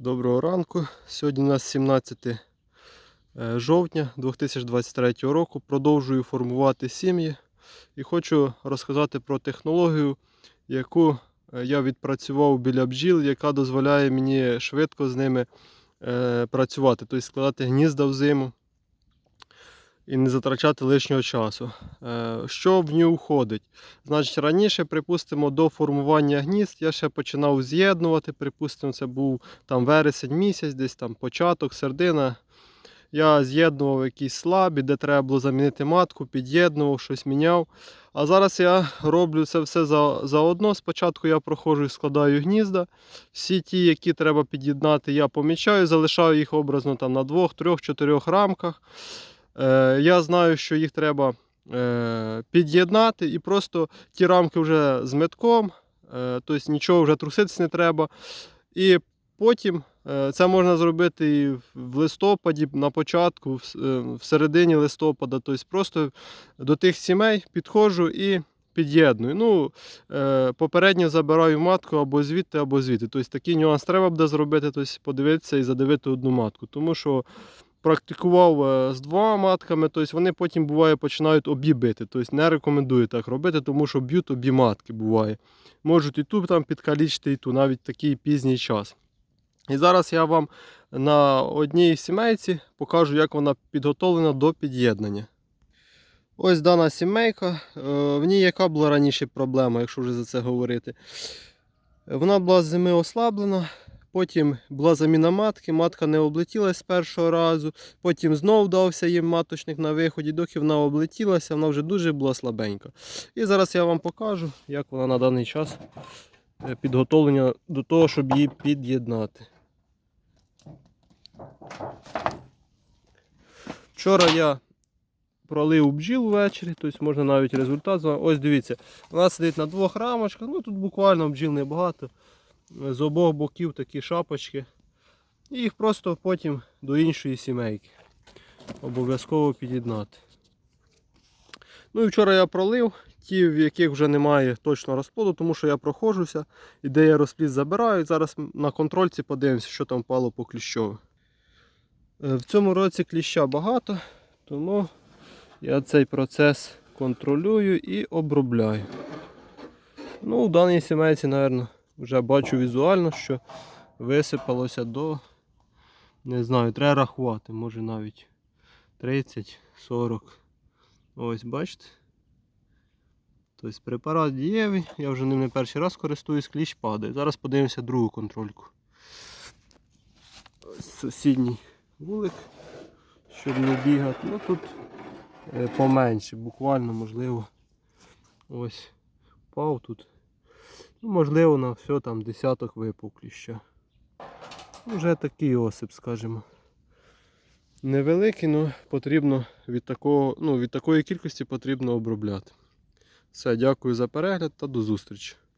Доброго ранку. Сьогодні у нас 17 е, жовтня 2023 року. Продовжую формувати сім'ї і хочу розказати про технологію, яку е, я відпрацював біля бджіл, яка дозволяє мені швидко з ними е, працювати, тобто складати гнізда в зиму і не затрачати лишнього часу. Е, Що в нього входить? Значить, раніше, припустимо, до формування гнізд я ще починав з'єднувати. Припустимо, це був там вересень місяць, десь там початок, середина. Я з'єднував якісь слабі, де треба було замінити матку, під'єднував, щось міняв. А зараз я роблю це все за, заодно. Спочатку я проходжу і складаю гнізда. Всі ті, які треба під'єднати, я помічаю, залишаю їх образно там на двох, трьох, чотирьох рамках. Е, я знаю, що їх треба е, під'єднати, і просто ті рамки вже з метком, тобто нічого вже труситися не треба. І потім це можна зробити і в листопаді, на початку, в, середині листопада. Тобто просто до тих сімей підходжу і під'єдную. Ну, попередньо забираю матку або звідти, або звідти. Тобто такий нюанс треба буде зробити, тобто подивитися і задивити одну матку. Тому що практикував е, з двома матками, тобто вони потім буває починають обі бити. Тобто не рекомендую так робити, тому що б'ють обі матки буває. Можуть і ту там підкалічити, і ту, навіть такий пізній час. І зараз я вам на одній сімейці покажу, як вона підготовлена до під'єднання. Ось дана сімейка. Е, В ній яка була раніше проблема, якщо вже за це говорити. Вона була з зими ослаблена, потім була заміна матки, матка не облетілась з першого разу, потім знов дався їм маточник на виході, доки вона облетілася, вона вже дуже була слабенька. І зараз я вам покажу, як вона на даний час е, підготовлена до того, щоб її під'єднати. Вчора я пролив бджіл ввечері, тобто можна навіть результат. Ось дивіться, вона сидить на двох рамочках, ну тут буквально бджіл небагато. З обох боків такі шапочки. І їх просто потім до іншої сімейки. Обов'язково під'єднати. Ну і вчора я пролив ті, в яких вже немає точно розплоду, тому що я проходжуся, і де я розплід забираю. Зараз на контрольці подивимося, що там впало по кліщову. Е, В цьому році кліща багато, тому я цей процес контролюю і обробляю. Ну, в даній сімейці, мабуть, вже бачу візуально, що висипалося до, не знаю, треба рахувати, може навіть 30-40. Ось, бачите? Тобто препарат дієвий, я вже ним не перший раз користуюсь, кліщ падає. Зараз подивимося другу контрольку. Ось Сусідній вулик, щоб не бігати. Ну тут е, поменше, буквально, можливо. Ось впав тут. Ну, можливо, на все там десяток випуклі. Ну, Вже такий осип, скажімо. Невеликий, але потрібно від, такого, ну, від такої кількості потрібно обробляти. Все, дякую за перегляд та до зустрічі.